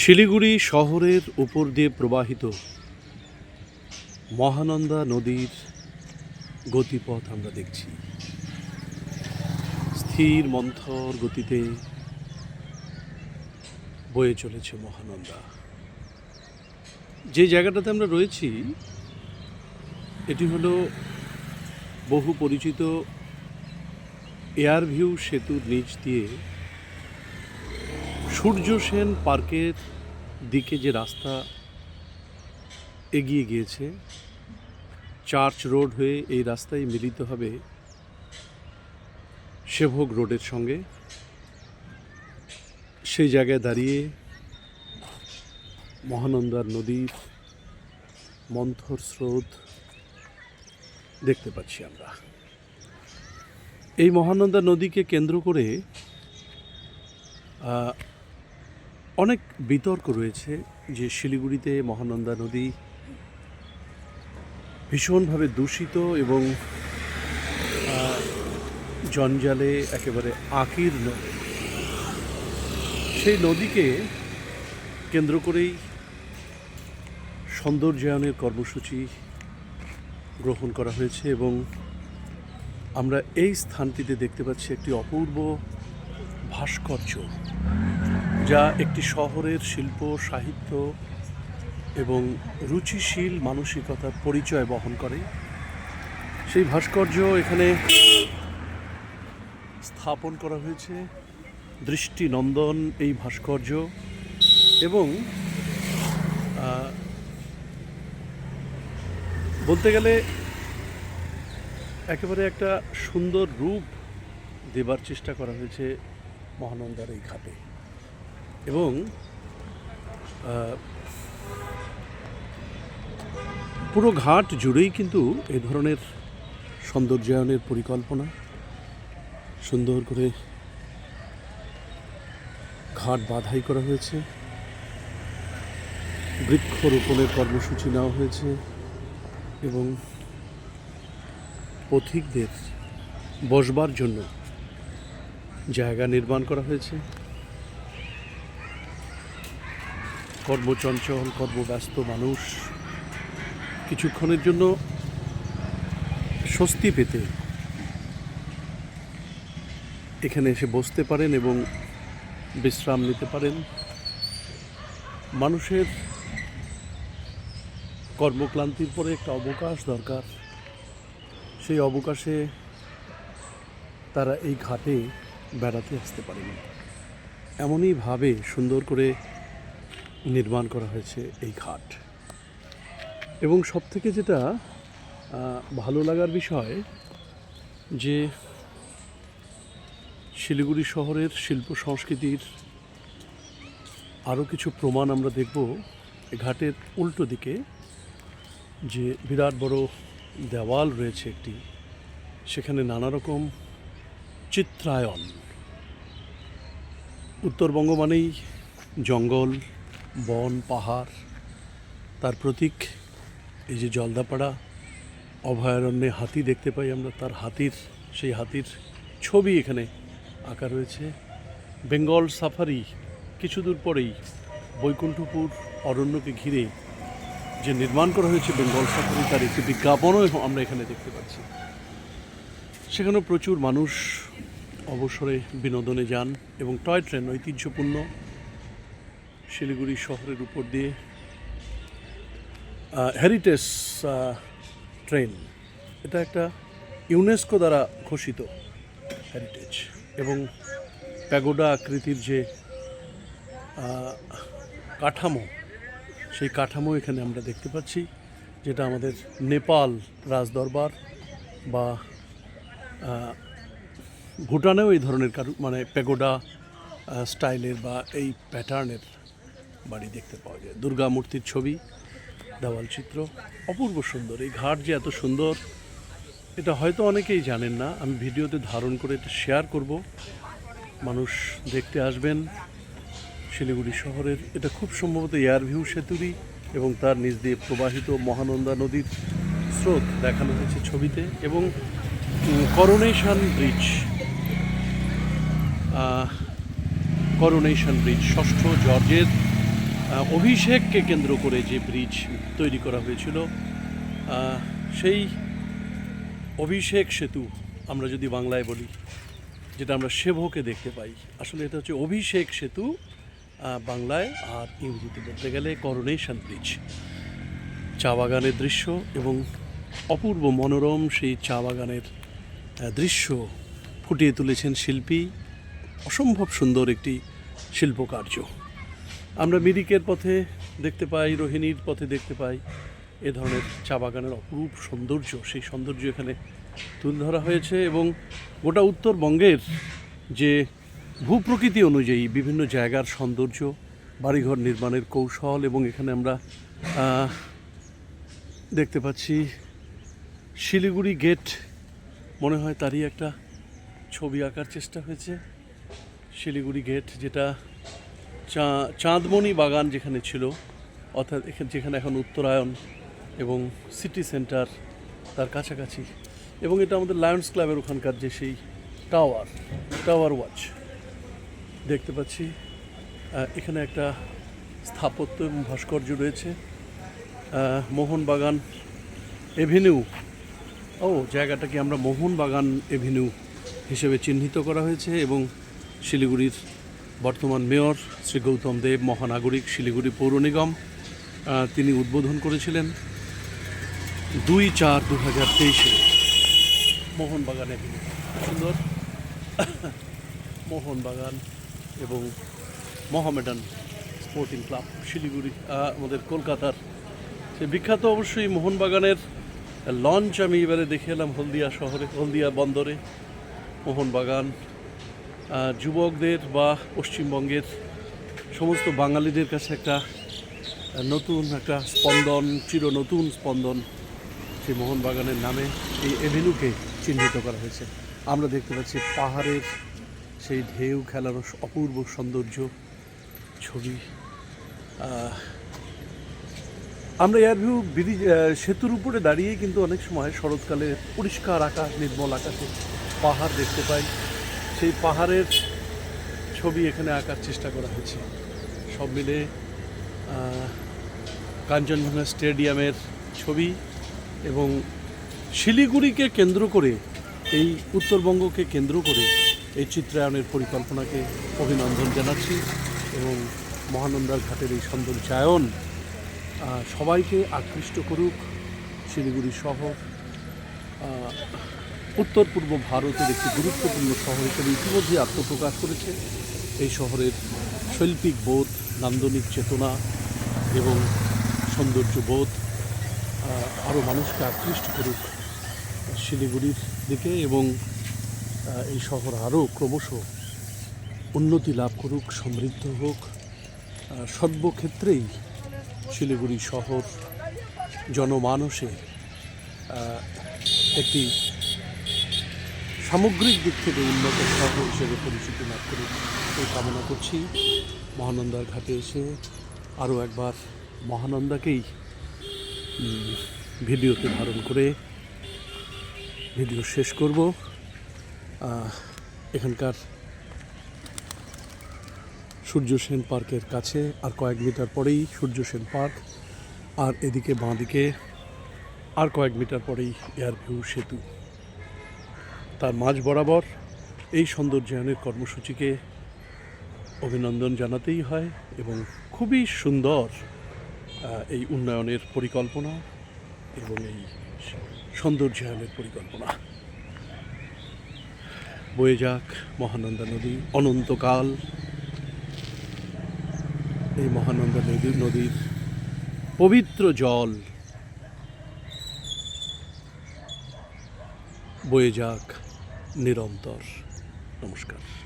শিলিগুড়ি শহরের উপর দিয়ে প্রবাহিত মহানন্দা নদীর গতিপথ আমরা দেখছি। স্থির মন্থর গতিতে বয়ে চলেছে মহানন্দা। যে জায়গাটাতে আমরা রয়েছি, এটি হলো বহু পরিচিত এয়ারভিউ সেতুর নিচ দিয়ে সূর্য সেন পার্কের দিকে যে রাস্তা এগিয়ে গিয়েছে, চার্চ রোড হয়ে এই রাস্তায় মিলিত হবে সেভোগ রোডের সঙ্গে। সেই জায়গায় দাঁড়িয়ে মহানন্দার নদীর মন্থর স্রোত দেখতে পাচ্ছি আমরা। এই মহানন্দা নদীকে কেন্দ্র করে অনেক বিতর্ক রয়েছে যে শিলিগুড়িতে মহানন্দা নদী ভীষণভাবে দূষিত এবং জঞ্জালে একেবারে আকির্ণ সেই নদীকে কেন্দ্র করেই সৌন্দর্যায়নের কর্মসূচি গ্রহণ করা হয়েছে এবং আমরা এই স্থানটিতে দেখতে পাচ্ছি একটি অপূর্ব ভাস্কর্য। যা একটি শহরের শিল্প, সাহিত্য এবং রুচিশীল মানসিকতার পরিচয় বহন করে। সেই ভাস্কর্য এখানে স্থাপন করা হয়েছে। দৃষ্টিনন্দন এই ভাস্কর্য এবং বলতে গেলে একেবারে একটা সুন্দর রূপ দেবার চেষ্টা করা হয়েছে মহানন্দার এই ঘাটে। এবং পুরো ঘাট জুড়েই কিন্তু এ ধরনের সৌন্দর্যায়নের পরিকল্পনা। সুন্দর করে ঘাট বাধাই করা হয়েছে। বৃক্ষরোপণের কর্মসূচি নেওয়া হয়েছে এবং পথিকদের বসবার জন্য জায়গা নির্মাণ করা হয়েছে। কর্মচঞ্চল, কর্মব্যস্ত মানুষ। কিছুক্ষণের জন্য স্বস্তি পেতে এখানে এসে বসতে পারেন এবং বিশ্রাম নিতে পারেন। মানুষের কর্মক্লান্তির পরে একটা অবকাশ দরকার। সেই অবকাশে তারা এই ঘাটে বেড়াতে আসতে পারেন। এমনইভাবে সুন্দর করে নির্মাণ করা হয়েছে এই ঘাট। এবং সব থেকে যেটা ভালো লাগার বিষয় যে শিলিগুড়ি শহরের শিল্প সংস্কৃতির আরও কিছু প্রমাণ আমরা দেখব ঘাটের উল্টো দিকে। যে বিরাট বড় দেওয়াল রয়েছে একটি, সেখানে নানা রকম চিত্রায়ন উত্তরবঙ্গ মানেই জঙ্গল বন, পাহাড়, তার প্রতীক, এই যে জলদাপাড়া, অভয়ারণ্যে হাতি দেখতে পাই আমরা, তার হাতির, সেই হাতির ছবি এখানে আঁকা রয়েছে। বেঙ্গল সাফারি কিছু দূর পরেই বৈকুণ্ঠপুর অরণ্যকে ঘিরে যে নির্মাণ করা হয়েছে বেঙ্গল সাফারি, তার একটি বিজ্ঞাপনও আমরা এখানে দেখতে পাচ্ছি। সেখানেও প্রচুর মানুষ অবসরে বিনোদনে যান এবং টয় ট্রেন ঐতিহ্যপূর্ণ শিলিগুড়ি শহরের উপর দিয়ে হেরিটেজ ট্রেন এটা একটা ইউনেস্কো দ্বারা ঘোষিত হেরিটেজ এবং প্যাগোডা আকৃতির যে কাঠামো, সেই কাঠামো এখানে আমরা দেখতে পাচ্ছি, যেটা আমাদের নেপাল রাজদরবার বা ভুটানেও এই ধরনের কারু মানে প্যাগোডা স্টাইলের বা এই প্যাটার্নের বাড়ি দেখতে পাওয়া যায়। দুর্গা মূর্তির ছবি দেওয়াল চিত্র, অপূর্ব সুন্দর। এই ঘাট যে এত সুন্দর, এটা হয়তো অনেকেই জানেন না। আমি ভিডিওতে ধারণ করে এটা শেয়ার করব। মানুষ দেখতে আসবেন শিলিগুড়ি শহরের। এটা খুব সম্ভবত এয়ার ভিউ সেতুরই এবং তার নিচ দিয়ে প্রবাহিত মহানন্দা নদীর স্রোত দেখানো হয়েছে ছবিতে এবং করোনেশন ব্রিজ করোনেশন ব্রিজ ষষ্ঠ জর্জের অভিষেককে কেন্দ্র করে যে ব্রিজ তৈরি করা হয়েছিল সেই অভিষেক সেতু আমরা যদি বাংলায় বলি, যেটা আমরা সেবকে দেখতে পাই। আসলে এটা হচ্ছে অভিষেক সেতু বাংলায় আর ইংরেজিতে বলতে গেলে করোনেশন ব্রিজ চা বাগানের দৃশ্য এবং অপূর্ব মনোরম সেই চা বাগানের দৃশ্য ফুটিয়ে তুলেছেন শিল্পী। অসম্ভব সুন্দর একটি শিল্পকার্য। আমরা মিরিকের পথে দেখতে পাই, রোহিণীর পথে দেখতে পাই এ ধরনের চা বাগানের অপরূপ সৌন্দর্য। সেই সৌন্দর্য এখানে তুলে ধরা হয়েছে এবং গোটা উত্তরবঙ্গের যে ভূপ্রকৃতি অনুযায়ী বিভিন্ন জায়গার সৌন্দর্য, বাড়িঘর নির্মাণের কৌশল এবং এখানে আমরা দেখতে পাচ্ছি শিলিগুড়ি গেট। মনে হয় তারই একটা ছবি আঁকার চেষ্টা হয়েছে। শিলিগুড়ি গেট যেটা চা, চাঁদমণি বাগান যেখানে ছিল, অর্থাৎ এখানে যেখানে এখন উত্তরায়ণ এবং সিটি সেন্টার তার কাছাকাছি। এবং এটা আমাদের লায়ন্স ক্লাবের ওখানকার যে সেই টাওয়ার টাওয়ার ওয়াচ দেখতে পাচ্ছি। এখানে একটা স্থাপত্য এবং ভাস্কর্য রয়েছে। মোহনবাগান এভিনিউ ও, জায়গাটাকে আমরা মোহনবাগান এভিনিউ হিসেবে চিহ্নিত করা হয়েছে এবং শিলিগুড়ির বর্তমান মেয়র শ্রী গৌতম দেব, মহানাগরিক শিলিগুড়ি পৌর নিগম তিনি উদ্বোধন করেছিলেন দুই চার দু হাজার তেইশে মোহনবাগান সুন্দর। মোহনবাগান এবং মোহামেডান স্পোর্টিং ক্লাব শিলিগুড়ি আমাদের কলকাতার। সে বিখ্যাত অবশ্যই মোহনবাগানের লঞ্চ আমি এবারে দেখে এলাম হলদিয়া শহরে, হলদিয়া বন্দরে। মোহনবাগান যুবকদের বা পশ্চিমবঙ্গের সমস্ত বাঙালিদের কাছে একটা নতুন একটা স্পন্দন চির নতুন স্পন্দন সেই মোহনবাগানের নামে এই এভিনিউকে চিহ্নিত করা হয়েছে। আমরা দেখতে পাচ্ছি পাহাড়ের সেই ঢেউ খেলার অপূর্ব সৌন্দর্য ছবি। আমরা এয়ারভিউ আহ, সেতুর উপরে দাঁড়িয়েই কিন্তু অনেক সময় শরৎকালে পরিষ্কার আকাশ নির্মল আকাশে পাহাড় দেখতে পাই। সেই পাহাড়ের ছবি এখানে আঁকার চেষ্টা করা হয়েছে। সব মিলে কাঞ্চনজঙ্ঘা স্টেডিয়ামের ছবি এবং শিলিগুড়িকে কেন্দ্র করে, এই উত্তরবঙ্গকে কেন্দ্র করে এই চিত্রায়নের পরিকল্পনাকে অভিনন্দন জানাচ্ছি এবং মহানন্দার ঘাটের এই সৌন্দর্যায়ন সবাইকে আকৃষ্ট করুক শিলিগুড়ি শহর। উত্তর পূর্ব ভারতের একটি গুরুত্বপূর্ণ শহর হিসেবে ইতিমধ্যে আত্মপ্রকাশ করেছে। এই শহরের শৈল্পিক বোধ, নান্দনিক চেতনা এবং সৌন্দর্য বোধ আরও মানুষকে আকৃষ্ট করুক শিলিগুড়ির দিকে এবং এই শহর আরও ক্রমশ উন্নতি লাভ করুক, সমৃদ্ধ হোক। সর্বক্ষেত্রেই শিলিগুড়ি শহর জনমানসে একটি সামগ্রিক দিক থেকে উন্নত শহর হিসেবে পরিচিতি লাভ করুক এই কামনা করছি। মহানন্দার ঘাটে এসে আরও একবার মহানন্দাকেই ভিডিওতে ধারণ করে ভিডিও শেষ করব। এখানকার সূর্য সেন পার্কের কাছে আর কয়েক মিটার পরেই সূর্য সেন পার্ক, আর এদিকে বাঁদিকে আর কয়েক মিটার পরেই এয়ারভিউ সেতু। তার মাঝ বরাবর এই সৌন্দর্যায়নের কর্মসূচিকে অভিনন্দন জানাতেই হয় এবং খুবই সুন্দর এই উন্নয়নের পরিকল্পনা এবং এই সৌন্দর্যায়নের পরিকল্পনা। বয়ে যাক মহানন্দা নদী, অনন্তকাল এই মহানন্দা নদী, নদীর পবিত্র জল বয়ে যাক নিরন্তর নমস্কার